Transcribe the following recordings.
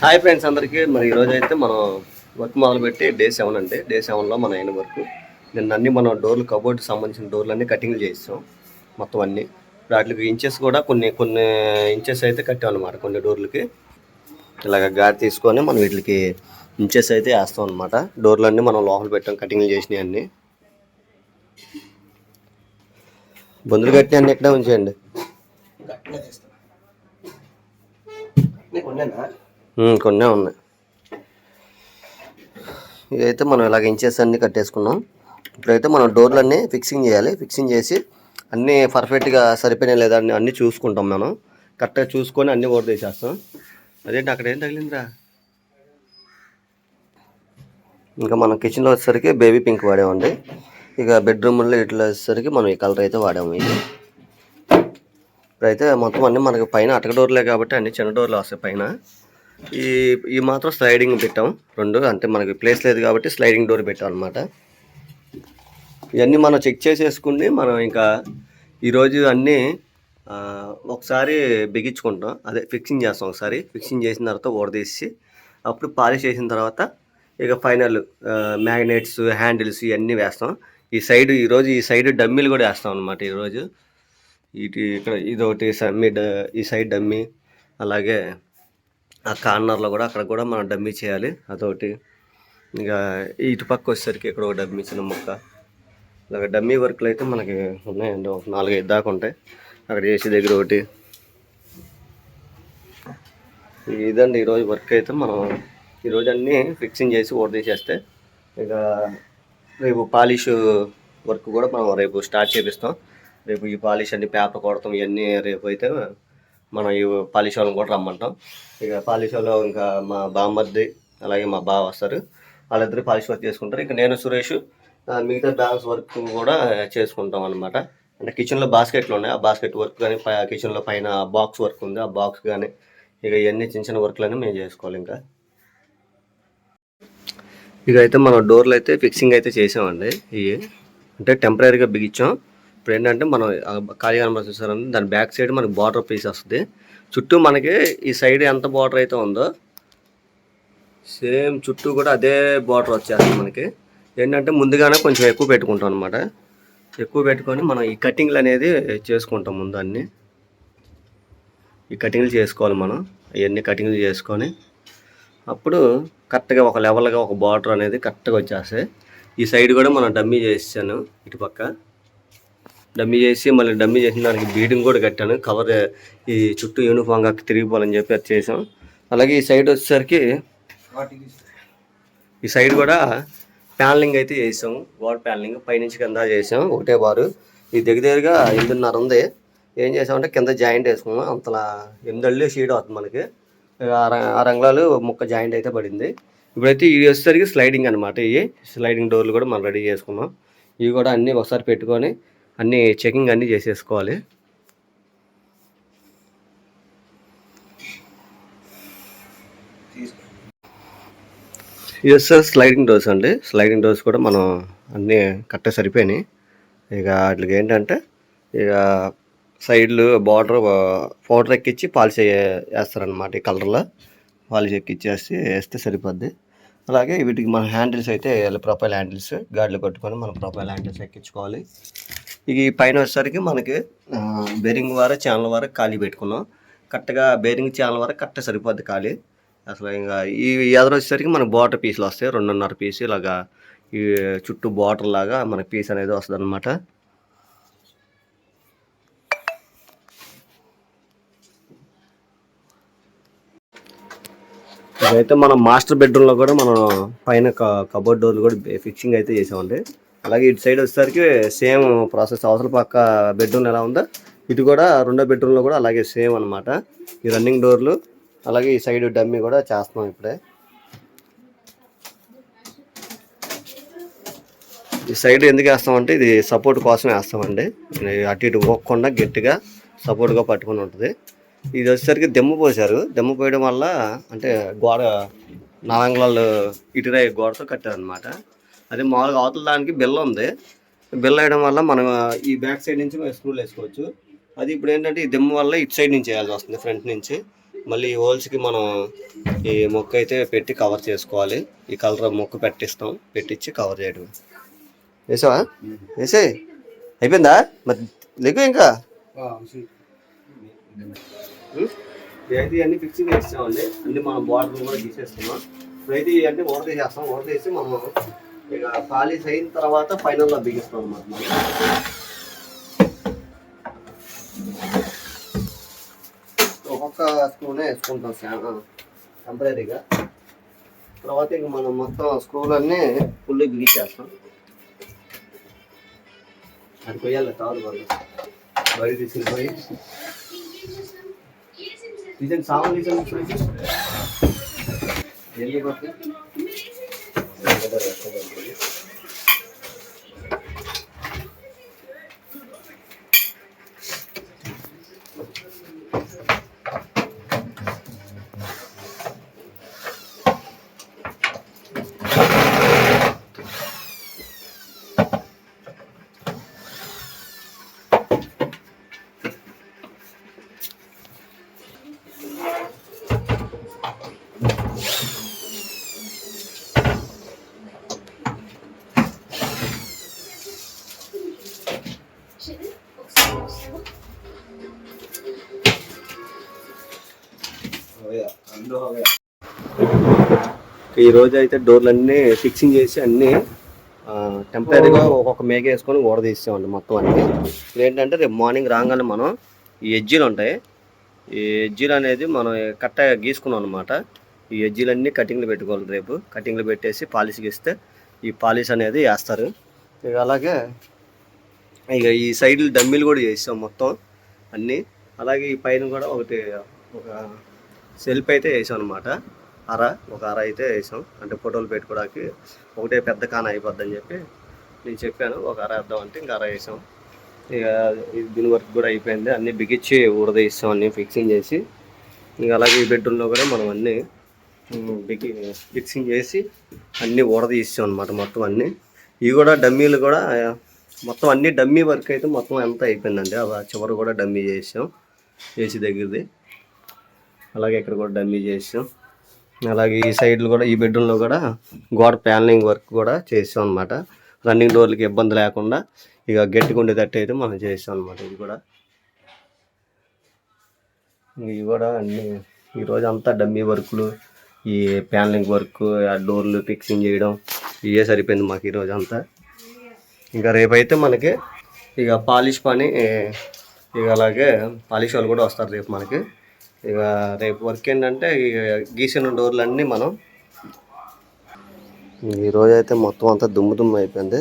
Hi friends అందరికీ. మరి ఈరోజు అయితే మనం వర్క్ మొదలుపెట్టి డే సెవెన్ అంటే డే సెవెన్లో మన అయిన వర్క్. నిన్న అన్ని మనం డోర్లు కబోర్డ్ సంబంధించిన డోర్లు అన్నీ కటింగ్ చేస్తాం మొత్తం అన్ని. వాటికి ఇంచెస్ కూడా కొన్ని కొన్ని ఇంచెస్ అయితే కట్టాం అనమాట కొన్ని డోర్లకి. ఇలాగ గాడి తీసుకొని మనం వీటికి ఇంచెస్ అయితే వేస్తాం అనమాట డోర్లు అన్నీ మనం లోపల పెట్టాం కటింగ్లు చేసినవి అన్నీ. బొందులు కట్టిన అన్ని ఎక్కడ ఉంచేయండి? కొన్నే ఉన్నాయి. ఇదైతే మనం ఇలాగ ఇంచెస్ అన్నీ కట్టేసుకున్నాం. ఇప్పుడైతే మనం డోర్లన్నీ ఫిక్సింగ్ చేయాలి. ఫిక్సింగ్ చేసి అన్నీ పర్ఫెక్ట్గా సరిపోయినా లేదా అన్నీ చూసుకుంటాం మనం. కరెక్ట్గా చూసుకొని అన్నీ ఓర్ తీసేస్తాం. అదేంటి అక్కడ ఏం తగిలిందిరా? ఇంకా మనం కిచెన్లో వచ్చేసరికి బేబీ పింక్ వాడామండి. ఇక బెడ్రూమ్లో ఇట్లా వచ్చేసరికి మనం ఈ కలర్ అయితే వాడాము ఇది ఇప్పుడైతే మొత్తం అన్నీ మనకి పైన అటక డోర్లే కాబట్టి అన్ని చిన్న డోర్లు వస్తాయి పైన. ఈ ఈ మాత్రం స్లైడింగ్ పెట్టాం. రెండు అంటే మనకి ప్లేస్ లేదు కాబట్టి స్లైడింగ్ డోర్ పెట్టాం అనమాట ఇవన్నీ మనం చెక్ చేసేసుకుని మనం ఇంకా ఈరోజు అన్నీ ఒకసారి బిగించుకుంటాం. అదే ఫిక్సింగ్ చేస్తాం ఒకసారి. ఫిక్సింగ్ చేసిన తర్వాత ఓడదీసి అప్పుడు పాలిష్ చేసిన తర్వాత ఇక ఫైనల్ మ్యాగ్నెట్స్ హ్యాండిల్స్ ఇవన్నీ వేస్తాం. ఈ సైడ్ ఈరోజు ఈ సైడ్ డమ్మీలు కూడా వేస్తాం అనమాట ఈరోజు ఇటు ఇక్కడ ఇదొకటి మీ మిడ్ ఈ సైడ్ డమ్మీ అలాగే ఆ కార్నర్లో కూడా అక్కడ కూడా మనం డమ్మీ చేయాలి. అదొకటి. ఇంకా ఇటు పక్క వచ్చేసరికి ఇక్కడ ఒక డమ్మీ చిన్న ముక్క. ఇలాగ డమ్మీ వర్క్లు అయితే మనకి ఉన్నాయండి. ఒక నాలుగైదు దాకా ఉంటాయి. అక్కడ చేసే దగ్గర ఒకటి. ఇదండి ఈరోజు వర్క్ అయితే మనం ఈరోజు అన్నీ ఫిక్సింగ్ చేసి ఓడదీసేస్తే ఇక రేపు పాలిష్ వర్క్ కూడా మనం రేపు స్టార్ట్ చేపిస్తాం. రేపు ఈ పాలిష్ అన్ని పేపర్ కొడతాం ఇవన్నీ రేపు అయితే మనం ఈ పాలిష్ వాళ్ళని కూడా రమ్మంటాం. ఇక పాలిష్ వాళ్ళు ఇంకా మా బామ్మర్ది అలాగే మా బావ వస్తారు. వాళ్ళిద్దరు పాలిష్ వర్క్ చేసుకుంటారు. ఇక నేను సురేష్ మిగతా బ్యాలెన్స్ వర్క్ కూడా చేసుకుంటాం అనమాట అంటే కిచెన్లో బాస్కెట్లు ఉన్నాయి. ఆ బాస్కెట్ వర్క్ కానీ కిచెన్లో పైన బాక్స్ వర్క్ ఉంది. ఆ బాక్స్ కానీ ఇక ఇవన్నీ చిన్న చిన్న వర్క్లన్నీ మేము చేసుకోవాలి ఇంకా. ఇక అయితే మనం డోర్లు అయితే ఫిక్సింగ్ అయితే చేసామండి. ఇవి అంటే టెంపరీగా బిగించాం. ఇప్పుడు ఏంటంటే మనం ఖాళీ కనబడుతుంది దాని బ్యాక్ సైడ్ మనకి బార్డర్ పీస్ వస్తుంది. చుట్టూ మనకి ఈ సైడ్ ఎంత బార్డర్ అయితే ఉందో సేమ్ చుట్టూ కూడా అదే బార్డర్ వచ్చేస్తుంది మనకి. ఏంటంటే ముందుగానే కొంచెం ఎక్కువ పెట్టుకుంటాం అనమాట ఎక్కువ పెట్టుకొని మనం ఈ కటింగ్లు అనేది చేసుకుంటాం ముందు అన్నీ. ఈ కటింగ్లు చేసుకోవాలి మనం. ఇవన్నీ కటింగ్లు చేసుకొని అప్పుడు కరెక్ట్గా ఒక లెవెల్గా ఒక బార్డర్ అనేది కరెక్ట్గా వచ్చేస్తాయి. ఈ సైడ్ కూడా మనం డమ్మీ చేసాను ఇటుపక్క. డమ్మీ చేసి మళ్ళీ డమ్మీ చేసిన దానికి బీడింగ్ కూడా కట్టాను. కవర్ ఈ చుట్టూ యూనిఫామ్గా తిరిగిపోవాలని చెప్పి అది చేసాం అలాగే ఈ సైడ్ వచ్చేసరికి ఈ సైడ్ కూడా ప్యానలింగ్ అయితే చేసాం. వాల్ ప్యానలింగ్ పైనుంచి కింద చేసాం. ఒకటే బారు. ఈ దగ్గరగా ఎనిమిదిన్నర ఉంది. ఏం చేసామంటే కింద జాయింట్ వేసుకున్నాం. అంతలా ఎనిమిది షీడ్ అవుతుంది మనకి. ఆ రంగులాలు ముక్క జాయింట్ అయితే పడింది. ఇప్పుడైతే ఇవి వచ్చేసరికి స్లైడింగ్ అనమాట ఇవి. స్లైడింగ్ డోర్లు కూడా మనం రెడీ చేసుకున్నాం. ఇవి కూడా అన్నీ ఒకసారి పెట్టుకొని అన్నీ చెకింగ్ అన్నీ చేసేసుకోవాలి. తీసుకో ఇది స్లైడింగ్ డోర్స్ అండి. స్లైడింగ్ డోర్స్ కూడా మనం అన్నీ కట్టే సరిపోయినాయి. ఇక వాటికి ఏంటంటే ఇక సైడ్లు బార్డర్ పౌడర్ ఎక్కించి పాలిష్ వేస్తారనమాట ఈ కలర్లో పాలిష్ ఎక్కిచ్చేసి వేస్తే సరిపోద్ది. అలాగే వీటికి మన హ్యాండిల్స్ అయితే ప్రొఫైల్ హ్యాండిల్స్ గాడ్లు కొట్టుకొని మనం ప్రొఫైల్ హ్యాండిల్స్ ఎక్కించుకోవాలి. ఈ పైన వచ్చేసరికి మనకి బేరింగ్ వరకు ఛానల్ వరకు ఖాళీ పెట్టుకున్నాం. కరెక్ట్గా బేరింగ్ ఛానల్ వరకు కరెక్ట్గా సరిపోద్ది ఖాళీ. అసలు ఇంకా ఈ ఎదురు వచ్చేసరికి మనకు బాటర్ పీసులు వస్తాయి. రెండున్నర పీసు ఇలాగా ఈ చుట్టూ బాటర్ లాగా మన పీస్ అనేది వస్తుంది అనమాట ఇదైతే మనం మాస్టర్ బెడ్రూమ్లో కూడా మనం పైన కబోర్డ్ డోర్లు కూడా ఫిక్సింగ్ అయితే చేసామండి. అలాగే ఇటు సైడ్ వచ్చేసరికి సేమ్ ప్రాసెస్. అవసరం పక్క బెడ్రూమ్ ఎలా ఉందో ఇది కూడా రెండో బెడ్రూమ్లో కూడా అలాగే సేమ్ అనమాట ఈ రన్నింగ్ డోర్లు అలాగే ఈ సైడ్ డమ్మీ కూడా చేస్తున్నాం ఇప్పుడే. ఈ సైడ్ ఎందుకు వేస్తామంటే ఇది సపోర్ట్ కోసమే వేస్తామండి. అటు ఇటు పోకుండా గట్టిగా సపోర్ట్గా పట్టుకుని ఉంటుంది. ఇది వచ్చేసరికి దెమ్మ పోసారు దెమ్మ పోయడం వల్ల అంటే గోడ నాలంగుళాలు ఇటురై గోడతో కట్టారనమాట అదే మామూలుగా అవతల దానికి బిల్ల ఉంది. బిల్ల వేయడం వల్ల మనం ఈ బ్యాక్ సైడ్ నుంచి మనం స్క్రూలు వేసుకోవచ్చు. అది ఇప్పుడు ఏంటంటే ఈ దెమ్మ వల్ల ఇటు సైడ్ నుంచి వేయాల్సి వస్తుంది ఫ్రంట్ నుంచి. మళ్ళీ ఈ హోల్స్కి మనం ఈ మొక్క అయితే పెట్టి కవర్ చేసుకోవాలి. ఈ కలర్ మొక్క పెట్టిస్తాం పెట్టించి కవర్ చేయడం. వేసావా? వేసే. అయిపోయిందా? మరి లేకు ఇంకా? అయితే ఇవన్నీ ఫిక్సింగ్ చేస్తామండి అన్ని మనం బార్డర్ కూడా తీసేస్తున్నాం. ఇప్పుడైతే ఇవన్నీ ఓడ తీసేస్తాం ఓడ తీసి మనం ఇక పాలిష్ అయిన తర్వాత ఫైనల్లో బిగిస్తాం అన్నమాట మనం. ఒక్కొక్క స్క్రూనే వేసుకుంటాం టెంపరీగా తర్వాత ఇంక మనం మొత్తం స్క్రూలన్నీ ఫుల్ బిగించేస్తాం అది కొయ్యాలి తాడు వాళ్ళు. బయట తీసుకుని పోయి. రీజన్ సామాన్ రీజన్ ఎల్లి ఈ రోజు అయితే డోర్లన్నీ ఫిక్సింగ్ చేసి అన్నీ టెంపరీగా ఒక్కొక్క మేక వేసుకొని ఓడ తీసామండి మొత్తం అన్ని. ఇప్పుడు ఏంటంటే రేపు మార్నింగ్ రాగానే మనం ఈ ఎజ్జీలు ఉంటాయి. ఈ ఎజ్జీలు అనేది మనం కట్ట గీసుకున్నాం అనమాట ఈ ఎజ్జీలన్నీ కటింగ్లు పెట్టుకోవాలి రేపు. కటింగ్లు పెట్టేసి పాలిష్కి ఇస్తే ఈ పాలిష్ అనేది వేస్తారు. ఇక అలాగే ఇక ఈ సైడ్లు డమ్మీలు కూడా చేసాం మొత్తం అన్నీ. అలాగే ఈ పైన కూడా ఒకటి ఒక సెల్ఫ్ అయితే వేసాం అనమాట అర ఒక అర అయితే వేసాం. అంటే ఫోటోలు పెట్టుకోవడానికి ఒకటే పెద్ద కాన అయిపోద్దని చెప్పి నేను చెప్పాను. ఒక అర వేద్దాం అంటే ఇంకా అర వేసాం. ఇక దీని వర్క్ కూడా అయిపోయింది. అన్నీ బిగించి ఊడదీస్తాం అన్నీ ఫిక్సింగ్ చేసి. ఇంకా అలాగే ఈ బెడ్రూమ్లో కూడా మనం అన్నీ బిగి ఫిక్సింగ్ చేసి అన్నీ ఊడదీస్తాం అనమాట మొత్తం అన్నీ. ఇవి కూడా డమ్మీలు కూడా మొత్తం అన్ని డమ్మీ వర్క్ అయితే మొత్తం ఎంత అయిపోయిందండి. అలా చివరి కూడా డమ్మీ చేసాం. ఏసీ దగ్గరది. అలాగే ఇక్కడ కూడా డమ్మీ చేసాం. అలాగే ఈ సైడ్లో కూడా ఈ బెడ్రూమ్లో కూడా గోడ ప్యానలింగ్ వర్క్ కూడా చేసాం అనమాట రన్నింగ్ డోర్లకి ఇబ్బంది లేకుండా ఇక గట్టిగా ఉండేటట్టు అయితే మనం చేసాం అనమాట ఇది కూడా. ఇవి కూడా అన్ని ఈరోజు అంతా డమ్మీ వర్క్లు ఈ ప్యానలింగ్ వర్క్ ఆ డోర్లు ఫిక్సింగ్ చేయడం ఇవే సరిపోయింది మాకు ఈరోజు అంతా. ఇంకా రేపైతే మనకి ఇక పాలిష్ పని ఇక అలాగే పాలిష్ వాళ్ళు కూడా వస్తారు రేపు మనకి. ఇక రేపు వర్క్ ఏంటంటే ఇక గీసిన డోర్లన్నీ మనం ఈ అయితే మొత్తం అంతా దుమ్ము దుమ్ము అయిపోయింది.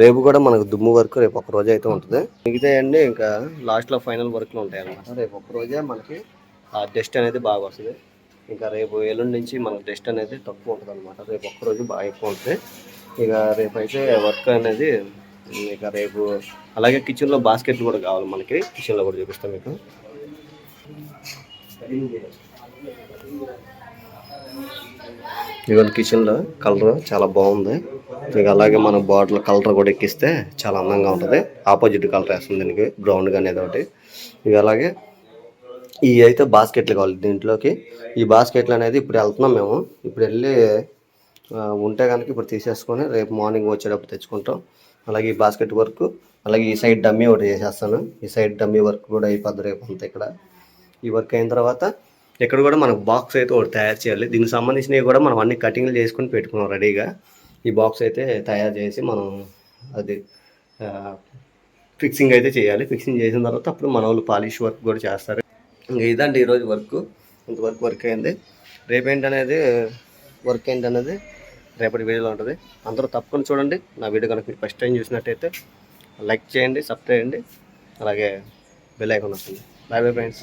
రేపు కూడా మనకు దుమ్ము వర్క్ రేపు ఒక రోజు అయితే ఉంటుంది. మిగతా అండి ఇంకా లాస్ట్లో ఫైనల్ వర్క్లు ఉంటాయి అన్నమాట. రేపు ఒక రోజే మనకి ఆ డస్ట్ అనేది బాగా వస్తుంది. ఇంకా రేపు ఎల్లుండి నుంచి మనకు డస్ట్ అనేది తక్కువ ఉంటుంది అనమాట రేపు ఒక్క రోజు బాగా ఎక్కువ ఉంటుంది. ఇక రేపు అయితే వర్క్ అనేది ఇక రేపు అలాగే కిచెన్లో బాస్కెట్లు కూడా కావాలి మనకి. కిచెన్లో కూడా చూపిస్తాం మీకు. ఇదిగోండి కిచెన్లో కలర్ చాలా బాగుంది. ఇక అలాగే మన బాటిల్ కలర్ కూడా ఎక్కిస్తే చాలా అందంగా ఉంటుంది. ఆపోజిట్ కలర్ వేస్తుంది దీనికి బ్రౌన్ కానీ ఏదో ఒకటి. ఇక అలాగే ఇవి అయితే బాస్కెట్లు కావాలి దీంట్లోకి. ఈ బాస్కెట్లు అనేది ఇప్పుడు వెళ్తున్నాం మేము. ఇప్పుడు వెళ్ళి ఉంటే కనుక ఇప్పుడు తీసేసుకొని రేపు మార్నింగ్ వచ్చేటప్పుడు తెచ్చుకుంటాం. అలాగే ఈ బాస్కెట్ వర్క్ అలాగే ఈ సైడ్ డమ్మీ ఒకటి చేసేస్తాను. ఈ సైడ్ డమ్మీ వర్క్ కూడా అయిపోద్ది రేపు అంతా ఇక్కడ. ఈ వర్క్ అయిన తర్వాత ఇక్కడ కూడా మనకు బాక్స్ అయితే ఒకటి తయారు చేయాలి. దీనికి సంబంధించినవి కూడా మనం అన్ని కటింగ్లు చేసుకుని పెట్టుకున్నాం రెడీగా ఈ బాక్స్ అయితే తయారు చేసి మనం అది ఫిక్సింగ్ అయితే చేయాలి. ఫిక్సింగ్ చేసిన తర్వాత అప్పుడు మన వాళ్ళు పాలిష్ వర్క్ కూడా చేస్తారు. ఇంకా ఇదండి ఈరోజు వర్క్ ఇంతవరకు వర్క్ అయింది. రేపు ఏంటనేది వర్క్ ఏంటనేది రేపటి వీడియోలో ఉంటుంది. అందరూ తప్పకుండా చూడండి. నా వీడియో కనుక మీరు ఫస్ట్ టైం చూసినట్టయితే లైక్ చేయండి సబ్స్క్రైబ్ చేయండి. అలాగే బెల్ ఐకాన్ వస్తుంది. Bye bye friends